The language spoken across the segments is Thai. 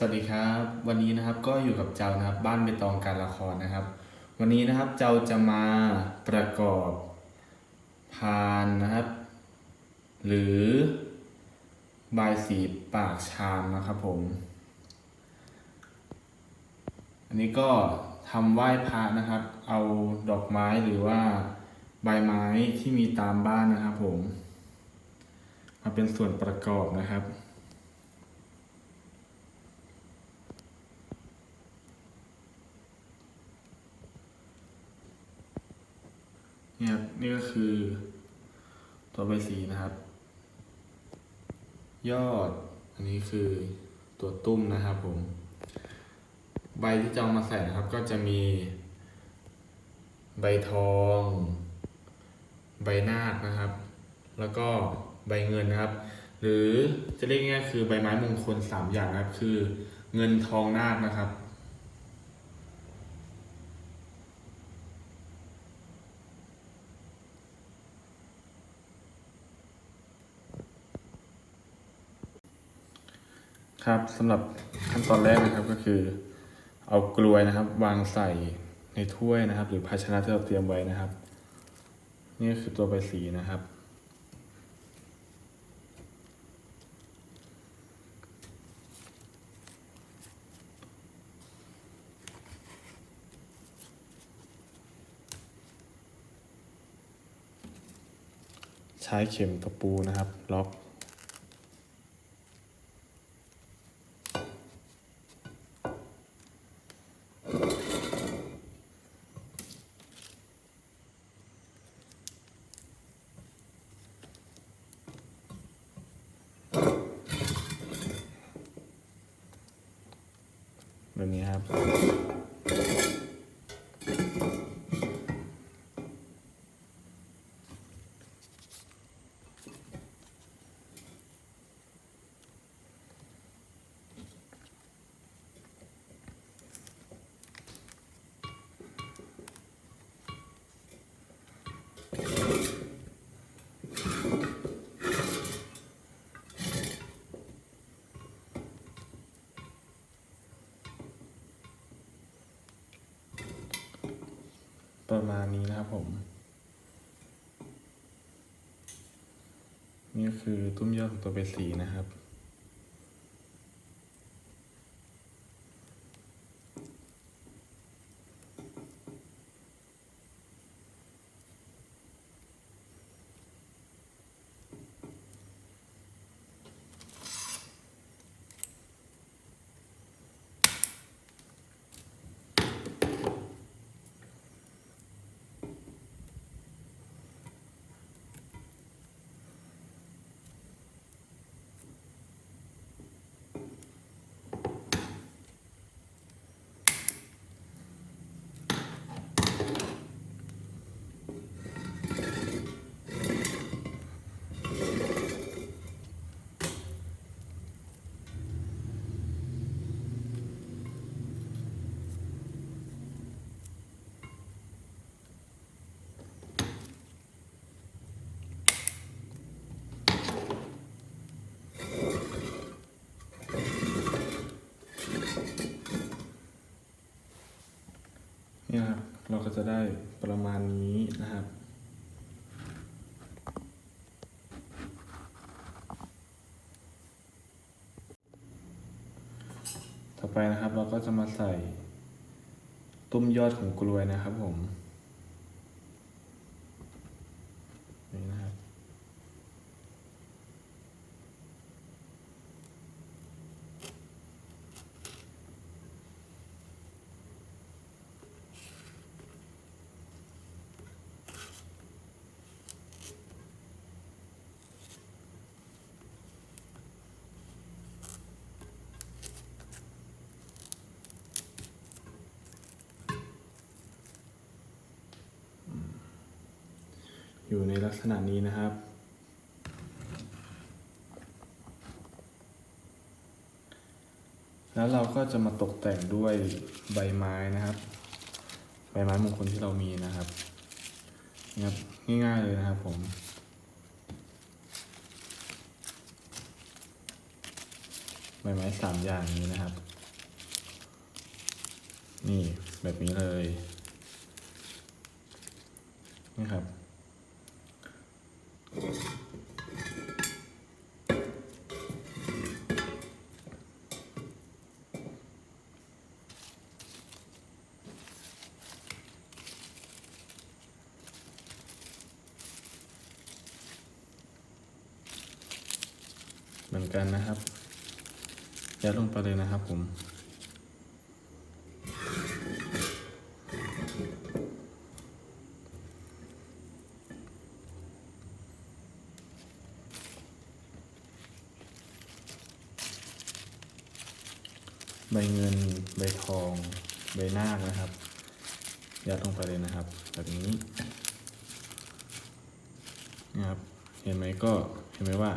สวัสดีครับ วันนี้นะครับก็อยู่กับเจ้านะครับ บ้านใบตองการละครนะครับ วันนี้นะครับเจ้าจะมาประกอบพานนะครับ หรือบายสีปากชามนะครับผม อันนี้ก็ทำไหว้พระนะครับ เอาดอกไม้หรือว่าใบไม้ที่มีตามบ้านนะครับผมมาเป็นส่วนประกอบนะครับ นี่ครับนี่ก็คือ ตัวใบสีนะครับ ยอด อันนี้คือตัวตุ้มนะครับผม ใบที่จะเอามาใส่นะครับ ก็จะมี ใบทอง ใบนาคนะครับ แล้วก็ใบเงินนะครับ หรือจะเรียกง่ายๆคือใบไม้มงคลสามอย่างนะครับ คือเงินทองนาคนะครับ ครับสำหรับขั้นตอนแรกนะครับก็คือ เอากลวยนะครับ วางใส่ในถ้วยนะครับ หรือภาชนะที่เราเตรียมไว้นะครับ นี่คือตัวใบสีนะครับ ใช้เข็มตะปูนะครับ ล็อก แบบนี้ครับ ประมาณนี้นะครับผมนี่ก็คือตุ้มยอดของตัวเบสีนะครับ นี่ครับเราก็จะได้ประมาณนี้นะครับ ต่อไปนะครับเราก็จะมาใส่ตุ้มยอดของกล้วยนะครับผม อยู่ในลักษณะนี้นะครับ แล้วเราก็จะมาตกแต่งด้วยใบไม้นะครับ ใบไม้มงคลที่เรามีนะครับนี่ครับง่ายๆเลยนะครับผมใบไม้สามอย่างนี้นะครับ นี่แบบนี้เลยนี่ครับ เหมือนกันนะครับยัดลงไปเลยนะครับผม ใบเงิน ใบทอง ใบนาคนะครับ ยัดลงไปเลยนะครับ แบบนี้นะครับ เห็นไหมก็เห็นไหมว่า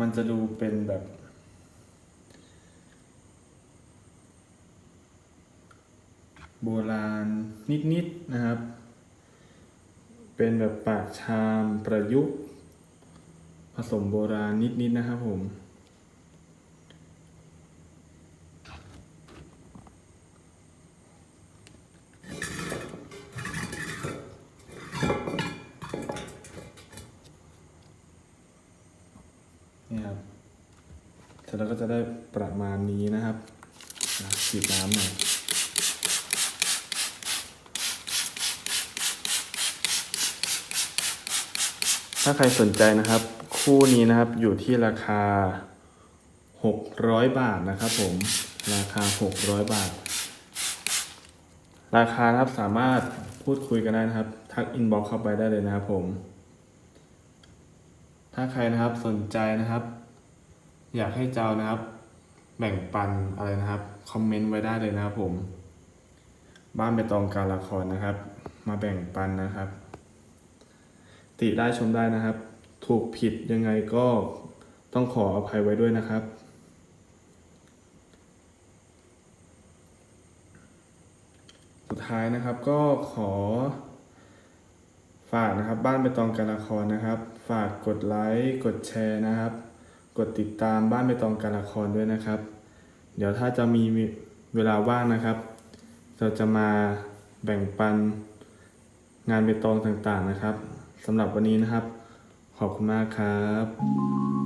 มันจะดูเป็นแบบ โบราณนิดๆนะครับ เป็นแบบปากชามประยุกต์ผสมโบราณนิดๆนะครับผม นี่ครับ เส ร็จแล้วก็จะได้ประมาณนี้นะครับฉีดน้ำหน่อยถ้าใครสนใจนะครับ คู่นี้นะครับอยู่ที่ราคา 600 บาทนะครับผมราคา 600 บาท ราคาครับสามารถพูดคุยกันได้นะครับ ทักอินบ็อกเข้าไปได้เลยนะครับผม ถ้าใครนะครับสนใจนะครับ อยากให้เจ้านะครับ แบ่งปันอะไรนะครับ คอมเมนต์ไว้ได้เลยนะครับผม บ้านไปตองการละครนะครับ มาแบ่งปันนะครับ ติได้ชมได้นะครับ ถูกผิดยังไงก็ต้องขออภัยไว้ด้วยนะครับสุดท้ายนะครับก็ขอ ฝากนะครับบ้านไปตองการละครนะครับ ฝากกดไลค์กดแชร์นะครับ กดติดตามบ้านไปตองการละครด้วยนะครับ เดี๋ยวถ้าจะมีเวลาว่างนะครับ เราจะมาแบ่งปันงานไปตองต่างๆนะครับสำหรับวันนี้นะครับ ขอบคุณมากครับ